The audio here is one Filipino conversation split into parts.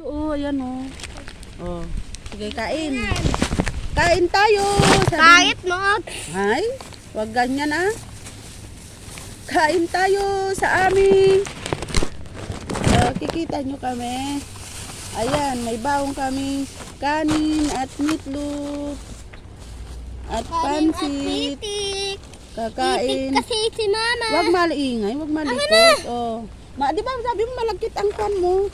Ito, oh, ayan, oh. Oh, sige, kain. Kain tayo. Sabi- Kahit mo. Ay, wag ganyan ah. Kain tayo sa amin. Uh, kikita nyo kami. Ayan, may baong kami kanin at meatloaf. At pansit. Titik. Kakain. kasi si mama. Wag maliingay, wag malikot. Oh. Ma, di ba sabi mo malagkit ang kwan mo?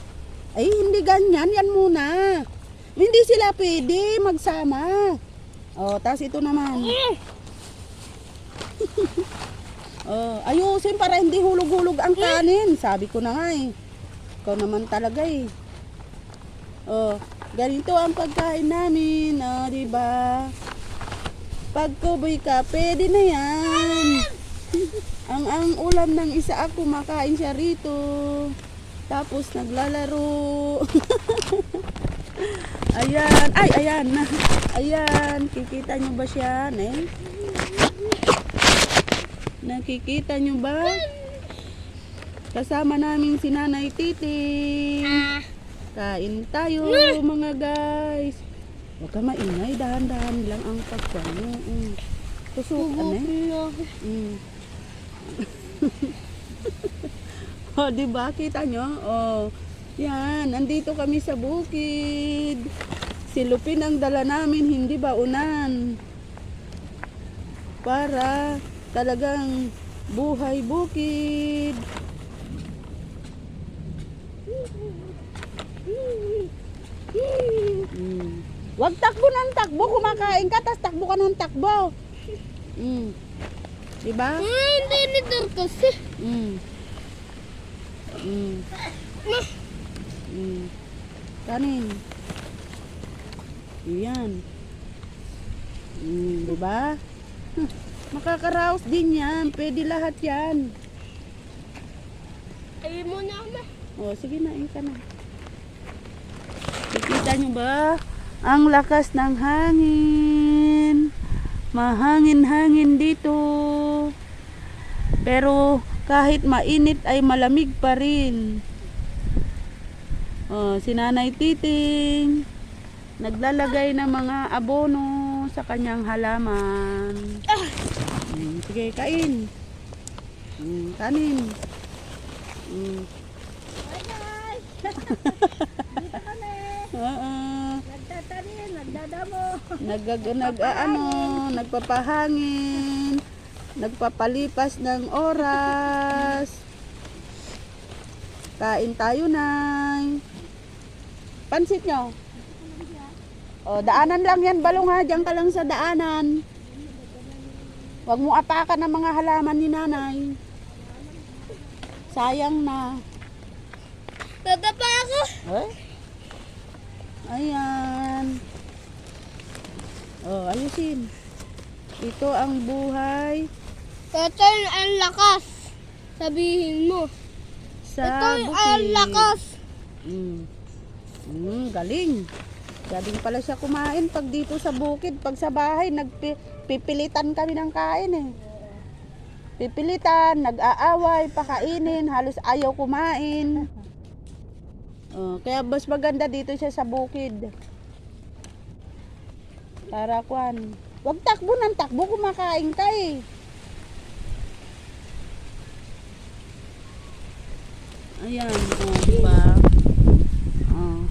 Ay, hindi ganyan. Yan muna. Hindi sila pwede magsama. Oh, tas ito naman. Oh, ayusin para hindi hulog-hulog ang kanin. Sabi ko na nga eh. Ikaw naman talaga eh. Oh, ganito ang pagkain namin. Oh, di ba? Pag kuboy ka, pwede na yan. ang ang ulam ng isa ako, makain siya rito. Tapos naglalaro. ayan. Ay, ayan. Ayan. Kikita nyo ba siya? Ne? Nakikita nyo ba? Kasama namin si Nanay Titi. Kain tayo mga guys. Huwag ka maingay, dahan-dahan lang ang pagkuhan mo. Mm. Tusukan eh. Mm. oh, di ba? Kita nyo? Oh. Yan, nandito kami sa bukid. Si Lupin ang dala namin, hindi baunan. Para talagang buhay bukid. Mm. Wag takbo ng takbo, kumakain ka, tas takbo ka ng takbo. Mm. Diba? Ah, hindi ni kasi. Mm. Mm. Kanin. Yan. Mm, diba? Huh, Makakaraos din yan. Pwede lahat yan. Ay mo na ama. O, sige na, ka na. Nakikita nyo ba? Ang lakas ng hangin. Mahangin-hangin dito. Pero kahit mainit ay malamig pa rin. O, si Nanay Titing. Naglalagay ng mga abono sa kanyang halaman. Mm, sige, kain. Mm, kanin. Mm. Dito kami. Oo. Nagtatanim, nagdadamo. Nagag nag ano, nagpapahangin, nagpapalipas ng oras. Kain tayo, Nay. Pansit nyo. O, daanan lang yan, balong ha. Diyan ka lang sa daanan. Huwag mo apakan ng mga halaman ni nanay. Sayang na. Nadapa ako. Eh? Ayan. Oh, ayusin. Ito ang buhay Ito ang lakas. Sabihin mo. sa Ito ang lakas. Mm. Mm, galing. Galing pala siya kumain pag dito sa bukid. Pag sa bahay, nagpipilitan kami ng kain eh. Pipilitan, nag-aaway, pakainin, halos ayaw kumain. Oh, kaya mas maganda dito siya sa bukid. Para kwan. Huwag takbo ng takbo, kumakain ka eh. Ayan, oh, di ba? Oh.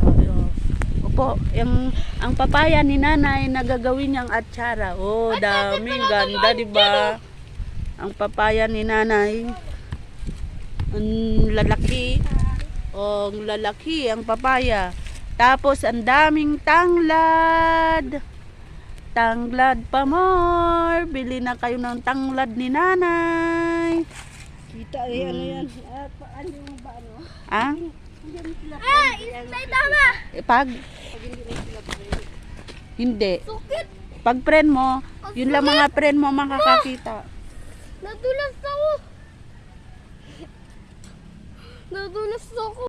Oh, Opo, yung ang papaya ni nanay nagagawin niyang atsara. Oh, daming ganda, di ba? Ang papaya ni nanay. Ang lalaki. Oh, ang lalaki ang papaya. Tapos ang daming tanglad. Tanglad pa more. Bili na kayo ng tanglad ni nanay. Kita eh, ano yan. Ah, ano yung ba ano? Ah? Ah, insay tama. Eh, Pag? Hindi. Sukit. Pag friend mo, yun lang mga friend mo makakakita. Nadulas ako. Nadulas ako.